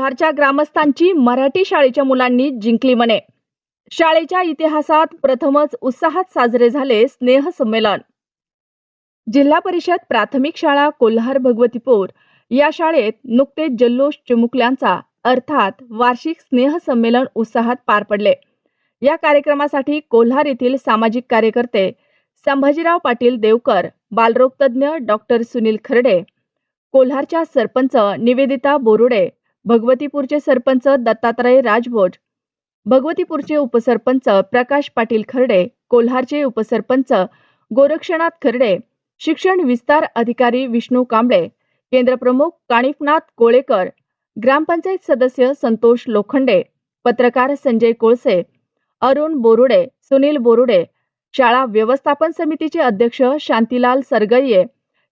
कोल्हारच्या ग्रामस्थांची मराठी शाळेच्या मुलांनी जिंकली म्हणे शाळेच्या इतिहासात प्रथमच उत्साहात साजरे झाले स्नेह संमेलन. जिल्हा परिषद प्राथमिक शाळा कोल्हार भगवतीपूर या शाळेत नुकतेच जल्लोष चिमुकल्यांचा अर्थात वार्षिक स्नेह संमेलन उत्साहात पार पडले. या कार्यक्रमासाठी कोल्हार येथील सामाजिक कार्यकर्ते संभाजीराव पाटील देवकर बालरोगतज्ञ डॉक्टर सुनील खर्डे कोल्हारच्या सरपंच निवेदिता बोरुडे भगवतीपूरचे सरपंच दत्तात्रय राजभोज भगवतीपूरचे उपसरपंच प्रकाश पाटील खर्डे कोल्हारचे उपसरपंच गोरक्षनाथ खर्डे शिक्षण विस्तार अधिकारी विष्णू कांबळे केंद्रप्रमुख काणिफनाथ कोळेकर ग्रामपंचायत सदस्य संतोष लोखंडे पत्रकार संजय कोळसे अरुण बोरुडे सुनील बोरुडे शाळा व्यवस्थापन समितीचे अध्यक्ष शांतीलाल सरगये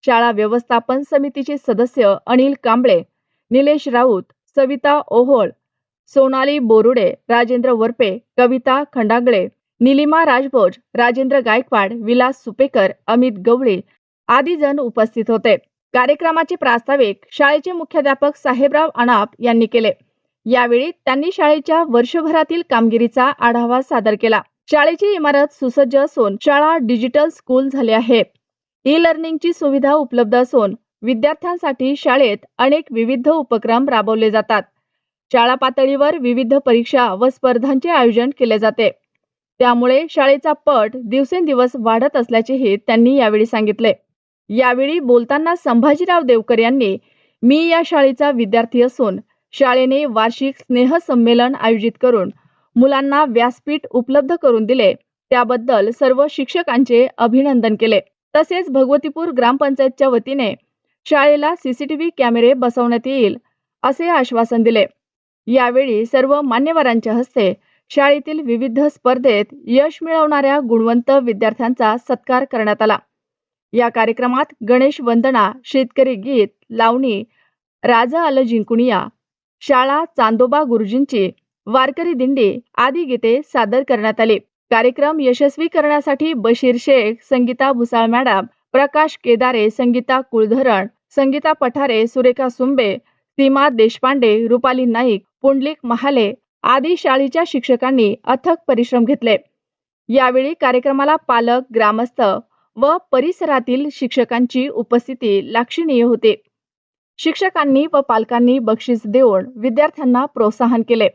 शाळा व्यवस्थापन समितीचे सदस्य अनिल कांबळे निलेश राऊत सविता ओहोळ सोनाली बोरुडे राजेंद्र वरपे कविता खंडांगळे निलिमा राजभोज राजेंद्र गायकवाड विलास सुपेकर अमित गवळी आदी जण उपस्थित होते. कार्यक्रमाचे प्रास्ताविक शाळेचे मुख्याध्यापक साहेबराव अनाप यांनी केले. यावेळी त्यांनी शाळेच्या वर्षभरातील कामगिरीचा आढावा सादर केला. शाळेची इमारत सुसज्ज असून शाळा डिजिटल स्कूल झाली आहे. ई लर्निंगची सुविधा उपलब्ध असून विद्यार्थ्यांसाठी शाळेत अनेक विविध उपक्रम राबवले जातात. शाळा पातळीवर विविध परीक्षा व स्पर्धांचे आयोजन केले जाते. त्यामुळे शाळेचा पट दिवसेंदिवस वाढत असल्याचेही त्यांनी यावेळी सांगितले. यावेळी बोलताना संभाजीराव देवकर यांनी मी या शाळेचा विद्यार्थी असून शाळेने वार्षिक स्नेह संमेलन आयोजित करून मुलांना व्यासपीठ उपलब्ध करून दिले. त्याबद्दल सर्व शिक्षकांचे अभिनंदन केले. तसेच भगवतीपूर ग्रामपंचायतच्या वतीने शाळेला सीसीटीव्ही कॅमेरे बसवण्यात येईल असे आश्वासन दिले. यावेळी सर्व मान्यवरांच्या हस्ते शाळेतील विविध स्पर्धेत यश मिळवणाऱ्या गुणवंत विद्यार्थ्यांचा सत्कार करण्यात आला. या कार्यक्रमात गणेश वंदना शेतकरी गीत लावणी राजा आलं जिंकुनिया शाळा चांदोबा गुरुजींची वारकरी दिंडी आदी गीते सादर करण्यात आली. कार्यक्रम यशस्वी करण्यासाठी बशीर शेख संगीता भुसाळ मॅडम प्रकाश केदारे संगीता कुलधरण संगीता पठारे सुरेखा सुंबे सीमा देशपांडे रुपाली नाईक पुंडलिक महाले आदी शाळेच्या शिक्षकांनी अथक परिश्रम घेतले. यावेळी कार्यक्रमाला पालक ग्रामस्थ व परिसरातील शिक्षकांची उपस्थिती लाक्षणीय होती. शिक्षकांनी व पालकांनी बक्षीस देऊन विद्यार्थ्यांना प्रोत्साहन केले.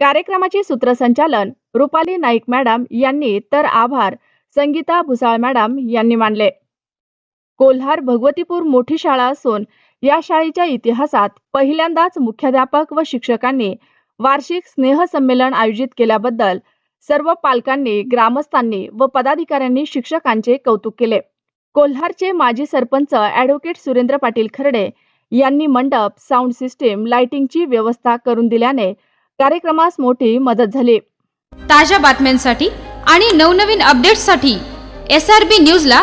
कार्यक्रमाचे सूत्रसंचालन रुपाली नाईक मॅडम यांनी तर आभार संगीता भुसाळ मॅडम यांनी मानले. कोल्हार भगवतीपूर मोठी शाळा असून या शाळेच्या इतिहासात पहिल्यांदाच मुख्याध्यापक व शिक्षकांनी वार्षिक स्नेह संमेलन आयोजित केल्याबद्दल सर्व पालकांनी ग्रामस्थांनी व पदाधिकाऱ्यांनी शिक्षकांचे कौतुक केले. कोल्हारचे माजी सरपंच ॲडव्होकेट सुरेंद्र पाटील खर्डे यांनी मंडप साऊंड सिस्टीम लाइटिंगची व्यवस्था करून दिल्याने कार्यक्रमास मोठी मदत झाली. ताज्या बातम्यांसाठी आणि नवनवीन अपडेट्ससाठी एस आर बी न्यूजला